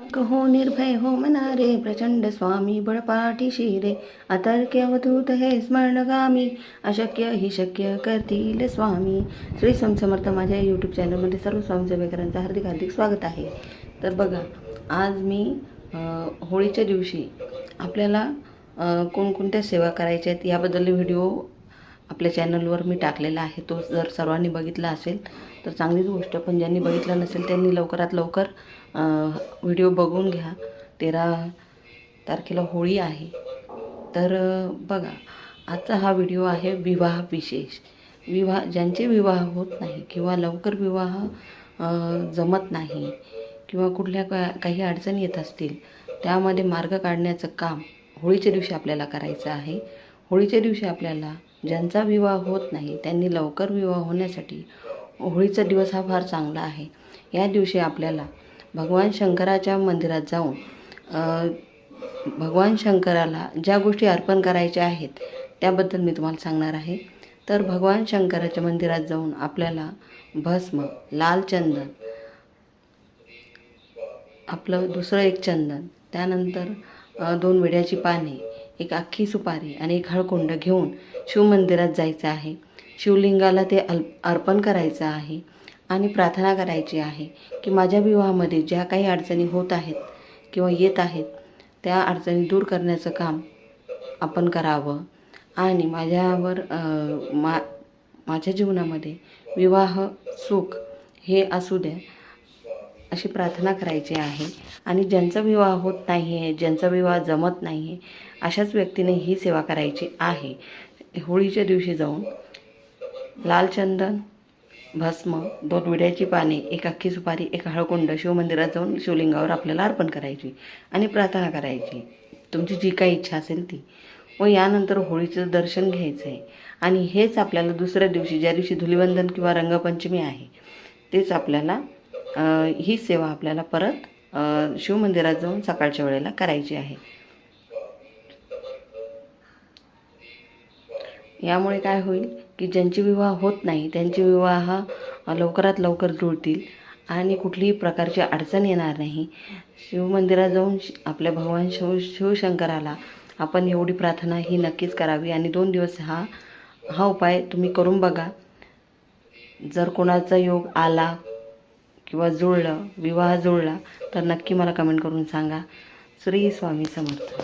हो निर्भय हो मनारे प्रचंड स्वामी बळपाठी शिरे. अतर्क्य अवधूत हे स्मरणगामी अशक्य ही शक्य करतील स्वामी. श्री स्वामी समर्थ माझ्या यूट्यूब चॅनलमध्ये सर्व स्वामी सेवेकरांचं हार्दिक हार्दिक स्वागत आहे. तर बघा आज मी होळीच्या दिवशी आपल्याला कोणकोणत्या सेवा करायच्या आहेत याबद्दल व्हिडिओ आपल्या चॅनलवर मी टाकलेला आहे. तो जर सर्वांनी बघितला असेल तर चांगलीच गोष्ट. पण ज्यांनी बघितला नसेल त्यांनी लवकरात लवकर व्हिडिओ बघून घ्या. तेरा तारखेला होळी आहे. तर बघा आजचा हा व्हिडिओ आहे विवाह विशेष. विवाह ज्यांचे विवाह होत नाही किंवा लवकर विवाह जमत नाही किंवा कुठल्या का काही अडचणी येत असतील त्यामध्ये मार्ग काढण्याचं काम होळीच्या दिवशी आपल्याला करायचं आहे. होळीच्या दिवशी आपल्याला ज्यांचा विवाह होत नाही त्यांनी लवकर विवाह होण्यासाठी होळीचा दिवस हा फार चांगला आहे. या दिवशी आपल्याला भगवान शंकराच्या मंदिरात जाऊन भगवान शंकराला ज्या गोष्टी अर्पण करायच्या आहेत त्याबद्दल मी तुम्हाला सांगणार आहे. तर भगवान शंकराच्या मंदिरात जाऊन आपल्याला भस्म लाल चंदन आपलं दुसरं एक चंदन त्यानंतर दोन विड्याची पाने एक अख्खी सुपारी आणि एक हळकुंड घेऊन शिवमंदिरात जायचं आहे. शिवलिंगाला ते अल अर्पण करायचं आहे आणि प्रार्थना करायची आहे की माझ्या विवाहामध्ये ज्या काही अडचणी होत आहेत किंवा येत आहेत त्या अडचणी दूर करण्याचं काम आपण करावं. आणि माझ्यावर मा माझ्या जीवनामध्ये विवाह सुख हे असू द्या. अशी प्रार्थना करायची आहे. आणि ज्यांचा विवाह होत नाही आहे ज्यांचा विवाह जमत नाही आहे अशाच व्यक्तीने ही सेवा करायची आहे. होळीच्या दिवशी जाऊन लाल चंदन भस्म दोन विड्याची पाने एक अख्खी सुपारी एक हळकुंड शिवमंदिरात जाऊन शिवलिंगावर आपल्याला अर्पण करायची आणि प्रार्थना करायची. तुमची जी काही इच्छा असेल ती. व यानंतर होळीचं दर्शन घ्यायचं आहे आणि हेच आपल्याला दुसऱ्या दिवशी ज्या दिवशी धुलिवंदन किंवा रंगपंचमी आहे तेच आपल्याला ही सेवा आपल्याला परत शिवमंदिरात जाऊन सकाळच्या वेळेला करायची आहे. यामुळे काय होईल की ज्यांचे विवाह होत नाही त्यांचे विवाह लवकरात लवकर जुळतील आणि कुठलीही प्रकारची अडचण येणार नाही. शिवमंदिरात जाऊन आपल्या भगवान शिव शिवशंकराला आपण एवढी प्रार्थना ही नक्कीच करावी आणि दोन दिवस हा हा उपाय तुम्ही करून बघा. जर कोणाचा योग आला किंवा जुळलं विवाह जुळला तर नक्की मला कमेंट करून सांगा. श्री स्वामी समर्थ.